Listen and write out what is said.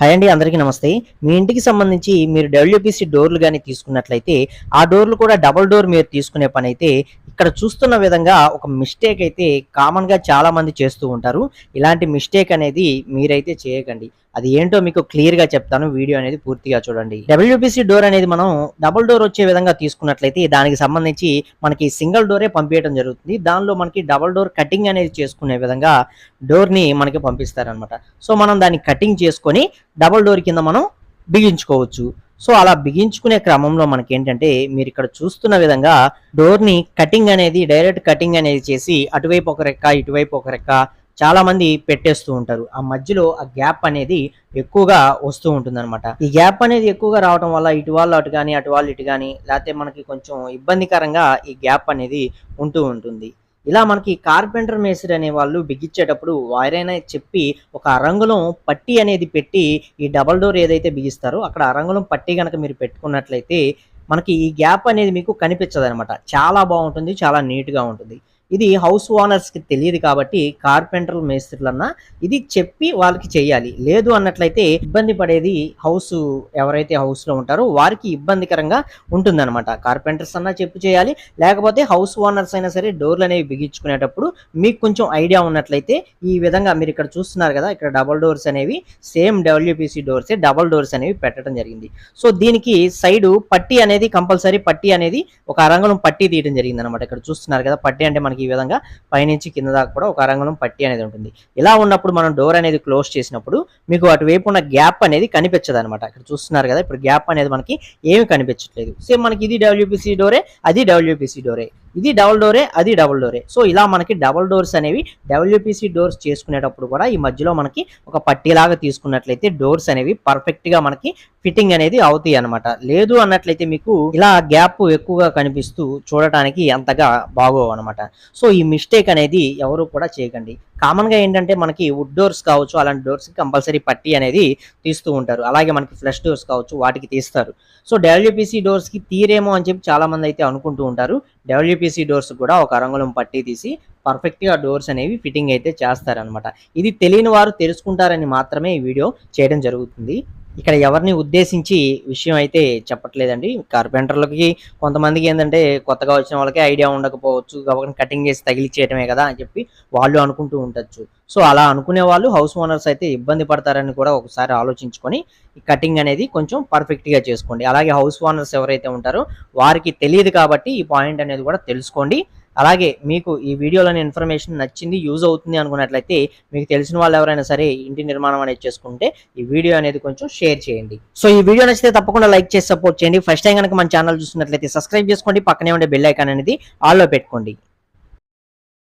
Hi అండి అందరికీ నమస్తే. మీ ఇంటికి సంబంధించి మీరు డబ్ల్యూపీసీ డోర్లు కానీ తీసుకున్నట్లయితే ఆ డోర్లు కూడా డబుల్ డోర్ మీరు తీసుకునే పని అయితే ఇక్కడ చూస్తున్న విధంగా ఒక మిస్టేక్ అయితే కామన్గా చాలా మంది చేస్తూ ఉంటారు. ఇలాంటి మిస్టేక్ అనేది మీరైతే చేయకండి. అది ఏంటో మీకు క్లియర్గా చెప్తాను. వీడియో అనేది పూర్తిగా చూడండి. డబ్ల్యూబీసీ డోర్ అనేది మనం డబుల్ డోర్ వచ్చే విధంగా తీసుకున్నట్లయితే దానికి సంబంధించి మనకి సింగిల్ డోరే పంపించడం జరుగుతుంది. దానిలో మనకి డబుల్ డోర్ కటింగ్ అనేది చేసుకునే విధంగా డోర్ని మనకి పంపిస్తారనమాట సో మనం దాన్ని కటింగ్ చేసుకొని డబుల్ డోర్ కింద మనం బిగించుకోవచ్చు. సో అలా బిగించుకునే క్రమంలో మనకి ఏంటంటే మీరు ఇక్కడ చూస్తున్న విధంగా డోర్ని కటింగ్ అనేది డైరెక్ట్ కటింగ్ అనేది చేసి అటువైపు ఒక రెక్క ఇటువైపు ఒక రెక్క చాలా మంది పెట్టేస్తూ ఉంటారు. ఆ మధ్యలో ఆ గ్యాప్ అనేది ఎక్కువగా వస్తూ ఉంటుంది అనమాట ఈ గ్యాప్ అనేది ఎక్కువగా రావడం వల్ల ఇటు వాళ్ళు అటు కానీ అటు వాళ్ళు ఇటు కానీ లేకపోతే మనకి కొంచెం ఇబ్బందికరంగా ఈ గ్యాప్ అనేది ఉంటూ ఉంటుంది. ఇలా మనకి కార్పెంటర్ మేస్త్రి అనే వాళ్ళు బిగించేటప్పుడు వారైనా చెప్పి ఒక అరంగులం పట్టి అనేది పెట్టి ఈ డబల్ డోర్ ఏదైతే బిగిస్తారో అక్కడ అరంగులం పట్టి కనుక మీరు పెట్టుకున్నట్లయితే మనకి ఈ గ్యాప్ అనేది మీకు కనిపించదు అనమాట చాలా బాగుంటుంది చాలా నీట్గా ఉంటుంది. ఇది హౌస్ ఓనర్స్కి తెలియదు కాబట్టి కార్పెంటర్ మేస్త్రులన్నా ఇది చెప్పి వాళ్ళకి చేయాలి లేదు అన్నట్లయితే ఇబ్బంది పడేది హౌస్ ఎవరైతే హౌస్లో ఉంటారో వారికి ఇబ్బందికరంగా ఉంటుందన్నమాట. కార్పెంటర్స్ అన్నా చెప్పు చేయాలి. లేకపోతే హౌస్ ఓనర్స్ అయినా సరే డోర్లు అనేవి బిగించుకునేటప్పుడు మీకు కొంచెం ఐడియా ఉన్నట్లయితే ఈ విధంగా మీరు ఇక్కడ చూస్తున్నారు కదా ఇక్కడ డబల్ డోర్స్ అనేవి same WPC doors double doors అనేవి పెట్టడం జరిగింది. సో దీనికి సైడ్ పట్టి అనేది కంపల్సరీ పట్టి అనేది ఒక అరంగుళం పట్టి తీయడం జరిగింది అనమాట ఇక్కడ చూస్తున్నారు కదా పట్టి అంటే మనకి ఈ విధంగా పైనుంచి కింద దాకా కూడా ఒక అరంగణం పట్టి అనేది ఉంటుంది. ఇలా ఉన్నప్పుడు మనం డోర్ అనేది క్లోజ్ చేసినప్పుడు మీకు అటువైపు ఉన్న గ్యాప్ అనేది కనిపించదు అనమాట ఇక్కడ చూస్తున్నారు కదా ఇప్పుడు గ్యాప్ అనేది మనకి ఏమి కనిపించట్లేదు. సేమ్ మనకి ఇది డబ్ల్యూపీసీ డోరే అది డబ్ల్యూపీసీ డోరే ఇది డబుల్ డోరే అది డబుల్ డోరే. సో ఇలా మనకి డబుల్ డోర్స్ అనేవి డబ్ల్యూపీసీ డోర్స్ చేసుకునేటప్పుడు కూడా ఈ మధ్యలో మనకి ఒక పట్టీలాగా తీసుకున్నట్లయితే డోర్స్ అనేవి పర్ఫెక్ట్గా మనకి ఫిట్టింగ్ అనేది అవుతాయి అనమాట లేదు అన్నట్లయితే మీకు ఇలా గ్యాప్ ఎక్కువగా కనిపిస్తూ చూడటానికి అంతగా బాగోవు అనమాట సో ఈ మిస్టేక్ అనేది ఎవరు కూడా చేయకండి. కామన్గా ఏంటంటే మనకి వుడ్ డోర్స్ కావచ్చు అలాంటి డోర్స్ కంపల్సరీ పట్టి అనేది తీస్తూ ఉంటారు. అలాగే మనకి ఫ్లష్ డోర్స్ కావచ్చు వాటికి తీస్తారు. సో డబ్ల్యూపీసీ డోర్స్కి తీరేమో అని చెప్పి చాలా మంది అయితే అనుకుంటూ ఉంటారు. డబ్ల్యూపీసీ డోర్స్ కూడా ఒక అరంగుళం పట్టి తీసి పర్ఫెక్ట్గా డోర్స్ అనేవి ఫిట్టింగ్ అయితే చేస్తారనమాట ఇది తెలియని వారు తెలుసుకుంటారని మాత్రమే ఈ వీడియో చేయడం జరుగుతుంది. ఇక్కడ ఎవరిని ఉద్దేశించి విషయం అయితే చెప్పట్లేదండి. కార్పెంటర్లకి కొంతమందికి ఏంటంటే కొత్తగా వచ్చిన వాళ్ళకి ఐడియా ఉండకపోవచ్చు గబగన కటింగ్ చేసి తగిలిచ్చేయటమే కదా అని చెప్పి వాళ్ళు అనుకుంటూ ఉండొచ్చు. సో అలా అనుకునే వాళ్ళు హౌస్ ఓనర్స్ అయితే ఇబ్బంది పడతారని కూడా ఒకసారి ఆలోచించుకొని ఈ కటింగ్ అనేది కొంచెం పర్ఫెక్ట్గా చేసుకోండి. అలాగే హౌస్ ఓనర్స్ ఎవరైతే ఉంటారో వారికి తెలియదు కాబట్టి ఈ పాయింట్ అనేది కూడా తెలుసుకోండి. అలాగే మీకు ఈ వీడియోలోని ఇన్ఫర్మేషన్ నచ్చింది యూజ్ అవుతుంది అనుకున్నట్లయితే మీకు తెలిసిన వాళ్ళు ఎవరైనా సరే ఇంటి నిర్మాణం అనేది చేసుకుంటే ఈ వీడియో అనేది కొంచెం షేర్ చేయండి. సో ఈ వీడియో నచ్చితే తప్పకుండా లైక్ చేసి సపోర్ట్ చేయండి. ఫస్ట్ టైం కనుక మన ఛానల్ చూసినట్లయితే సబ్స్క్రైబ్ చేసుకోండి. పక్కనే ఉండే బెల్ ఐకాన్ అనేది ఆల్లో పెట్టుకోండి.